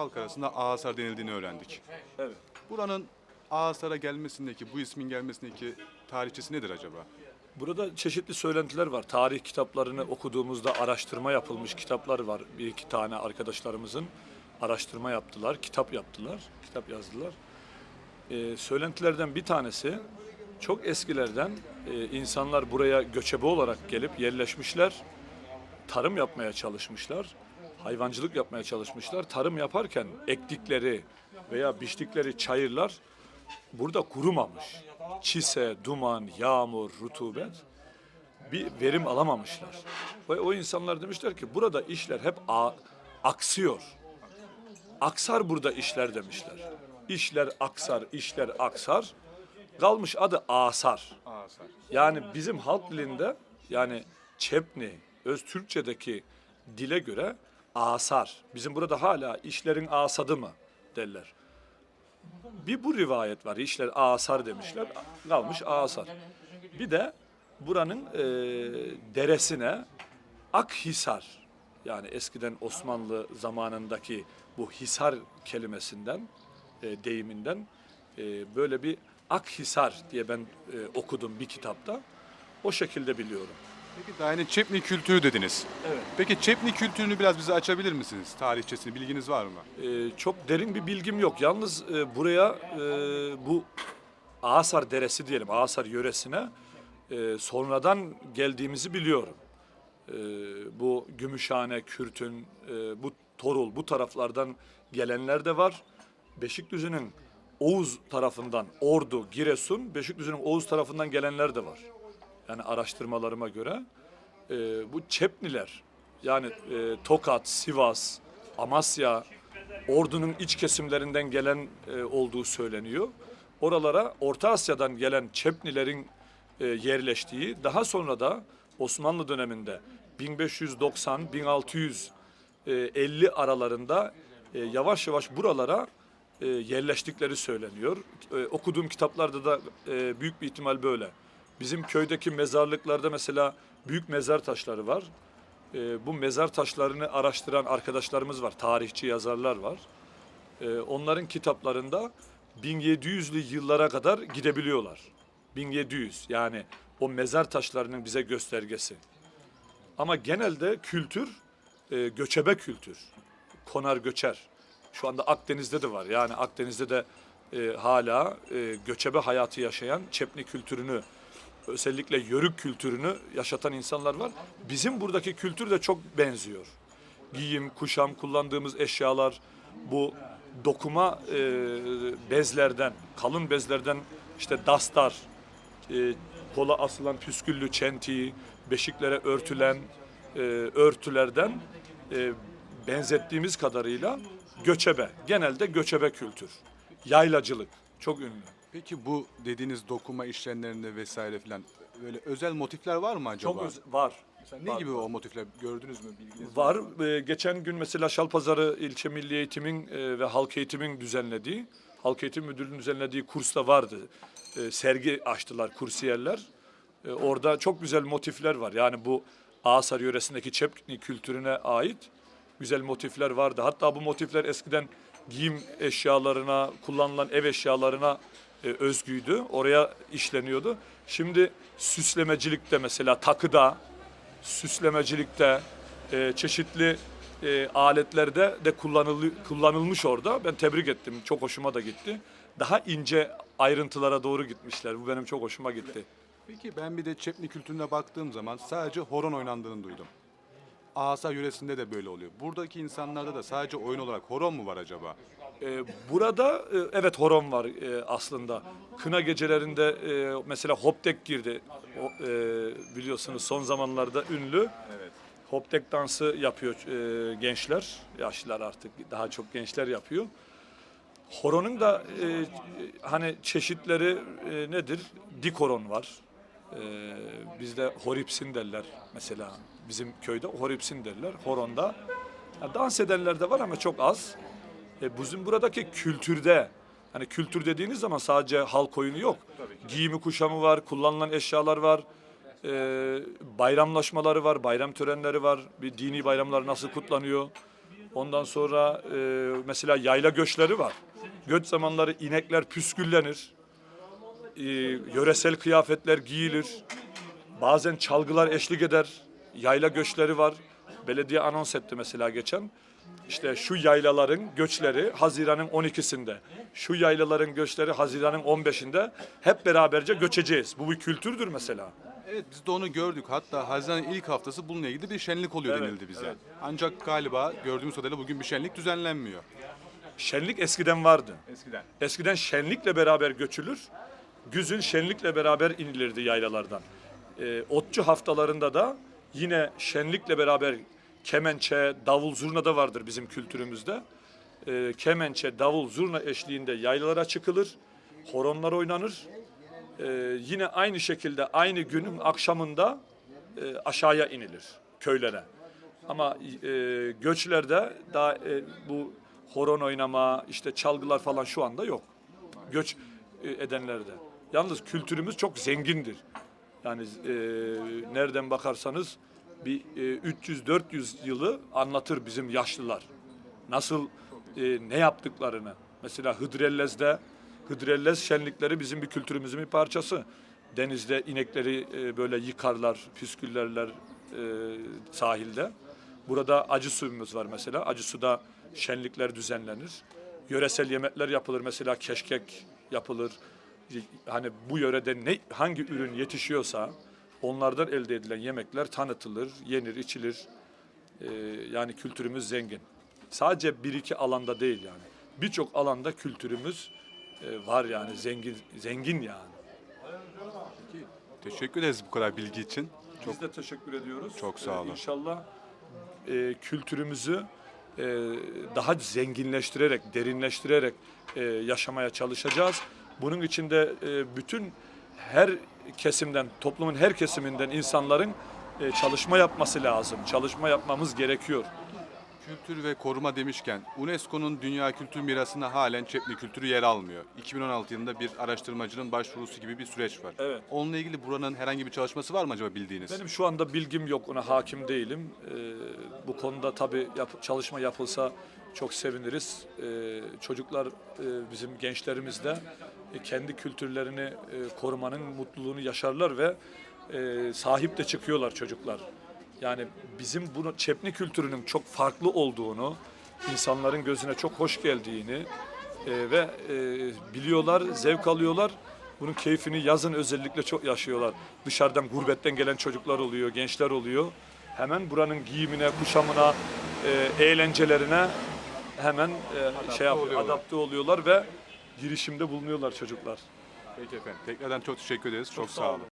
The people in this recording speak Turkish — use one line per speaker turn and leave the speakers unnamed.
halk arasında Ağasar denildiğini öğrendik.
Evet.
Buranın Ağasar'a gelmesindeki, bu ismin gelmesindeki tarihçesi nedir acaba?
Burada çeşitli söylentiler var. Tarih kitaplarını okuduğumuzda araştırma yapılmış kitaplar var. Bir iki tane arkadaşlarımızın araştırma yaptılar, kitap yaptılar, kitap yazdılar. Ee, söylentilerden bir tanesi çok eskilerden e, insanlar buraya göçebe olarak gelip yerleşmişler. Tarım yapmaya çalışmışlar. Hayvancılık yapmaya çalışmışlar. Tarım yaparken ektikleri veya biçtikleri çayırlar burada kurumamış. Çise, duman, yağmur, rutubet bir verim alamamışlar. Ve o insanlar demişler ki burada işler hep aksıyor. Aksar burada işler demişler. İşler aksar, işler aksar. Kalmış adı asar. Yani bizim halk dilinde yani Çepni, öz Türkçedeki dile göre asar. Bizim burada hala işlerin asadı mı derler. Bir bu rivayet var. İşler asar demişler. Kalmış asar. Bir de buranın e, deresine Akhisar yani eskiden Osmanlı zamanındaki bu hisar kelimesinden e, deyiminden e, böyle bir Akhisar diye ben e, okudum bir kitapta. O şekilde biliyorum.
Peki daha Çepni kültürü dediniz.
Evet.
Peki Çepni kültürünü biraz bize açabilir misiniz? Tarihçesini bilginiz var mı?
Ee, çok derin bir bilgim yok. Yalnız e, buraya e, bu Ağasar Deresi diyelim, Ağasar yöresine e, sonradan geldiğimizi biliyorum. E, bu Gümüşhane, Kürtün, e, bu Torul, bu taraflardan gelenler de var. Beşikdüzü'nün Oğuz tarafından, Ordu, Giresun, Beşikdüzü'nün Oğuz tarafından gelenler de var. Yani araştırmalarıma göre e, bu Çepniler yani e, Tokat, Sivas, Amasya, Ordu'nun iç kesimlerinden gelen e, olduğu söyleniyor. Oralara Orta Asya'dan gelen Çepnilerin e, yerleştiği, daha sonra da Osmanlı döneminde 1590-1650 aralarında e, yavaş yavaş buralara e, yerleştikleri söyleniyor. E, okuduğum kitaplarda da e, büyük bir ihtimal böyle. Bizim köydeki mezarlıklarda mesela büyük mezar taşları var. E, bu mezar taşlarını araştıran arkadaşlarımız var, tarihçi yazarlar var. E, onların kitaplarında 1700'lü yıllara kadar gidebiliyorlar. 1700 yani o mezar taşlarının bize göstergesi. Ama genelde kültür e, göçebe kültür. Konar göçer. Şu anda Akdeniz'de de var. Yani Akdeniz'de de e, hala e, göçebe hayatı yaşayan Çepni kültürünü özellikle yörük kültürünü yaşatan insanlar var. Bizim buradaki kültür de çok benziyor. Giyim, kuşam, kullandığımız eşyalar, bu dokuma e, bezlerden, kalın bezlerden işte dastar, e, kola asılan püsküllü çentiği, beşiklere örtülen e, örtülerden e, benzettiğimiz kadarıyla göçebe, genelde göçebe kültür. Yaylacılık çok ünlü.
Peki bu dediğiniz dokuma işlemlerinde vesaire filan böyle özel motifler var mı acaba?
Çok öz- var.
Mesela ne
var.
gibi o motifler gördünüz mü bilginiz
Var. Ee, geçen gün mesela Şalpazarı İlçe Milli Eğitim'in e, ve Halk Eğitim'in düzenlediği, Halk Eğitim Müdürlüğü'nün düzenlediği kursta vardı. Ee, sergi açtılar kursiyerler. Ee, orada çok güzel motifler var. Yani bu Ağasar yöresindeki Çepni kültürüne ait güzel motifler vardı. Hatta bu motifler eskiden giyim eşyalarına, kullanılan ev eşyalarına e, özgüydü. Oraya işleniyordu. Şimdi süslemecilikte mesela takıda, süslemecilikte, e, çeşitli e, aletlerde de kullanılı, kullanılmış orada. Ben tebrik ettim. Çok hoşuma da gitti. Daha ince ayrıntılara doğru gitmişler. Bu benim çok hoşuma gitti.
Peki ben bir de Çepni kültürüne baktığım zaman sadece horon oynandığını duydum. Ağasar yöresinde de böyle oluyor. Buradaki insanlarda da sadece oyun olarak horon mu var acaba?
Ee, burada e, evet horon var e, aslında. Kına gecelerinde e, mesela hoptek girdi. O, e, biliyorsunuz son zamanlarda ünlü.
Evet.
Hoptek dansı yapıyor e, gençler. Yaşlılar artık daha çok gençler yapıyor. Horonun da e, hani çeşitleri e, nedir? Dik horon var. E, bizde horipsin derler mesela. Bizim köyde horipsin derler. Horonda ya dans edenler de var ama çok az. E, bizim buradaki kültürde hani kültür dediğiniz zaman sadece halk oyunu yok. Giyimi kuşamı var, kullanılan eşyalar var. E, bayramlaşmaları var, bayram törenleri var. Bir dini bayramlar nasıl kutlanıyor? Ondan sonra e, mesela yayla göçleri var. Göç zamanları inekler püsküllenir. E, yöresel kıyafetler giyilir. Bazen çalgılar eşlik eder. Yayla göçleri var. Belediye anons etti mesela geçen. İşte şu yaylaların göçleri Haziran'ın 12'sinde. Şu yaylaların göçleri Haziran'ın 15'inde. Hep beraberce göçeceğiz. Bu bir kültürdür mesela.
Evet biz de onu gördük. Hatta Haziran'ın ilk haftası bununla ilgili bir şenlik oluyor
Evet,
denildi bize.
evet.
Ancak galiba gördüğümüz kadarıyla bugün bir şenlik düzenlenmiyor.
Şenlik eskiden vardı.
Eskiden.
Eskiden şenlikle beraber göçülür. Güzün şenlikle beraber inilirdi yaylalardan. Ee, otçu haftalarında da yine şenlikle beraber kemençe, davul, zurna da vardır bizim kültürümüzde. Ee, kemençe, davul, zurna eşliğinde yaylalara çıkılır. Horonlar oynanır. Ee, yine aynı şekilde aynı günün akşamında e, aşağıya inilir köylere. Ama e, göçlerde daha e, bu horon oynama, işte çalgılar falan şu anda yok. Göç e, edenlerde. Yalnız kültürümüz çok zengindir. Yani e, nereden bakarsanız bir e, 300-400 yılı anlatır bizim yaşlılar. Nasıl e, ne yaptıklarını. Mesela Hıdrellez'de Hıdrellez şenlikleri bizim bir kültürümüzün bir parçası. Denizde inekleri e, böyle yıkarlar, püsküllerler e, sahilde. Burada acı suyumuz var mesela. Acı suda şenlikler düzenlenir. Yöresel yemekler yapılır. Mesela keşkek yapılır. Hani bu yörede ne hangi ürün yetişiyorsa onlardan elde edilen yemekler tanıtılır, yenir, içilir. Ee, yani kültürümüz zengin. Sadece bir iki alanda değil yani. Birçok alanda kültürümüz e, var yani zengin zengin yani.
Teşekkür ederiz bu kadar bilgi için.
Biz de teşekkür ediyoruz.
Çok sağ olun.
inşallah e, kültürümüzü e, daha zenginleştirerek, derinleştirerek e, yaşamaya çalışacağız. Bunun için de e, bütün her kesimden, toplumun her kesiminden insanların e, çalışma yapması lazım. Çalışma yapmamız gerekiyor.
Kültür ve koruma demişken UNESCO'nun Dünya Kültür Mirası'na halen Çepni kültürü yer almıyor. 2016 yılında bir araştırmacının başvurusu gibi bir süreç var.
Evet.
Onunla ilgili buranın herhangi bir çalışması var mı acaba bildiğiniz?
Benim şu anda bilgim yok, ona hakim değilim. Ee, bu konuda tabii yap- çalışma yapılsa çok seviniriz. Ee, çocuklar, e, bizim gençlerimiz de kendi kültürlerini e, korumanın mutluluğunu yaşarlar ve e, sahip de çıkıyorlar çocuklar. Yani bizim bunu Çepni kültürünün çok farklı olduğunu, insanların gözüne çok hoş geldiğini e, ve e, biliyorlar, zevk alıyorlar. Bunun keyfini yazın özellikle çok yaşıyorlar. Dışarıdan gurbetten gelen çocuklar oluyor, gençler oluyor. Hemen buranın giyimine, kuşamına, e, eğlencelerine hemen e, şey yapıyor,
oluyorlar.
adapte oluyorlar ve girişimde bulunuyorlar çocuklar.
Peki efendim. Tekrardan çok teşekkür ederiz. Çok,
sağ olun.